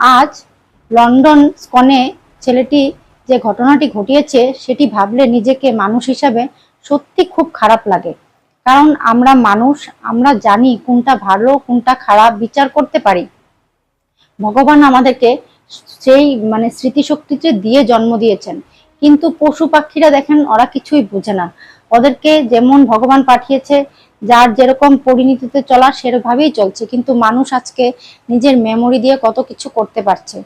আজ লন্ডন স্কনে ছেলেটি যে ঘটনাটি ঘটিয়েছে, সেটি ভাবলে নিজেকে মানুষ হিসাবে সত্যি খুব খারাপ লাগে। কারণ আমরা মানুষ, আমরা জানি কোনটা ভালো, কোনটা খারাপ, বিচার করতে পারি। ভগবান আমাদেরকে সেই মানে স্মৃতিশক্তিতে দিয়ে জন্ম দিয়েছেন। কিন্তু পশু পাখিরা দেখেন, ওরা কিছুই বোঝে না। ওদেরকে যেমন ভগবান পাঠিয়েছে যার যেরকম পরিণতিতে চলা সেরভাবেই চলছে। কিন্তু মানুষ আজকে নিজের মেমোরি দিয়ে কত কিছু করতে পারছে,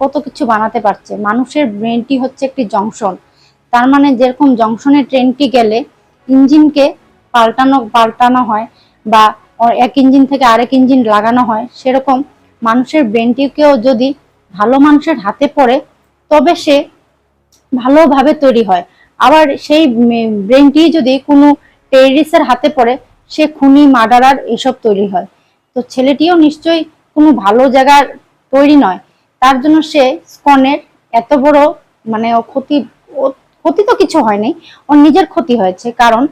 কত কিছু বানাতে পারছে। মানুষের ব্রেনটি হচ্ছে একটি জংশন তার মানে যেরকম জংশনে ট্রেনটি গেলে ইঞ্জিনকে পাল্টানো পাল্টানো হয় বা এক ইঞ্জিন থেকে আরেক ইঞ্জিন লাগানো হয়, সেরকম মানুষের ব্রেনটিকেও যদি ভালো মানুষের হাতে পড়ে, তবে সে ভালোভাবে তৈরি হয়। আবার সেই ব্রেনটি যদি কোনো টেরিসের হাতে পড়ে সে খুনি মার্ডারার এসব তৈরি হয়। তো ছেলেটিও নিশ্চয়ই কোনো ভালো জায়গার তৈরি নয়। তার জন্য সে স্কনের এত বড় মানে ও ক্ষতি, ও- ক্ষতি তো কিছু হয়নি, ওর নিজের ক্ষতি হয়েছে। কারণ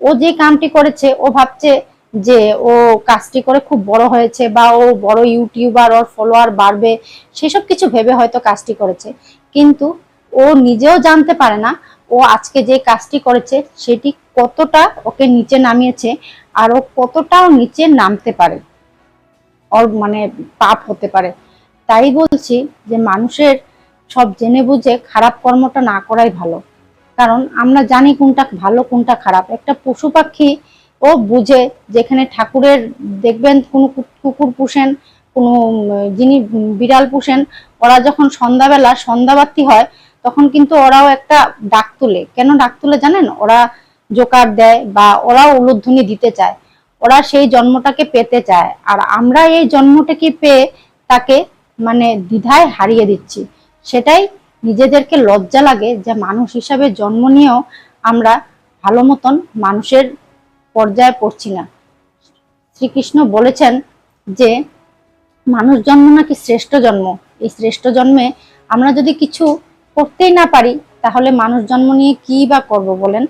ও যে কামটি করেছে, ও ভাবছে যে ও কাজটি করে খুব বড় হয়েছে বা ও বড় ইউটিউবার, ওর ফলোয়ার বাড়বে, সেসব কিছু ভেবে হয়তো কাজটি করেছে। কিন্তু ও নিজেও জানতে পারে না, ও আজকে যে কাজটি করেছে, সেটি কতটা ওকে নিচে নামিয়েছে আর ও কতটাও নিচে নামতে পারে। ওর মানে পাপ হতে পারে। তাই বলছি যে মানুষের সব জেনে বুঝে খারাপ কর্মটা না করাই ভালো। কারণ আমরা জানি কোনটা ভালো, কোনটা খারাপ। একটা পশু পাখি ও বুঝে যেখানে ঠাকুরের দেখবেন কোনো কুকুর পুষেন, কোনো যিনি বিড়াল পুষেন, ওরা যখন সন্ধ্যাবেলা সন্ধ্যাবাতি হয়, তখন কিন্তু ওরাও একটা ডাক তুলে। কেন ডাক তুলে জানেন? ওরা জোকার দেয় বা ওরাও উলুধ্বনি দিতে চায়। ওরা সেই জন্মটাকে পেতে চায়। আর আমরা এই জন্মটাকে পেয়ে তাকে মানে দ্বিধায় হারিয়ে দিচ্ছি। সেটাই নিজেদেরকে লজ্জা লাগে যে মানুষ হিসাবে জন্ম নিয়েও আমরা ভালো মতন মানুষের পর্যায়ে পড়ছি না। শ্রীকৃষ্ণ বলেছেন যে মানুষ জন্ম নাকি শ্রেষ্ঠ জন্ম? এই শ্রেষ্ঠ জন্মে আমরা যদি কিছু করতেই না পারি, তাহলে মানুষ জন্ম নিয়ে কি বা করব বলেন?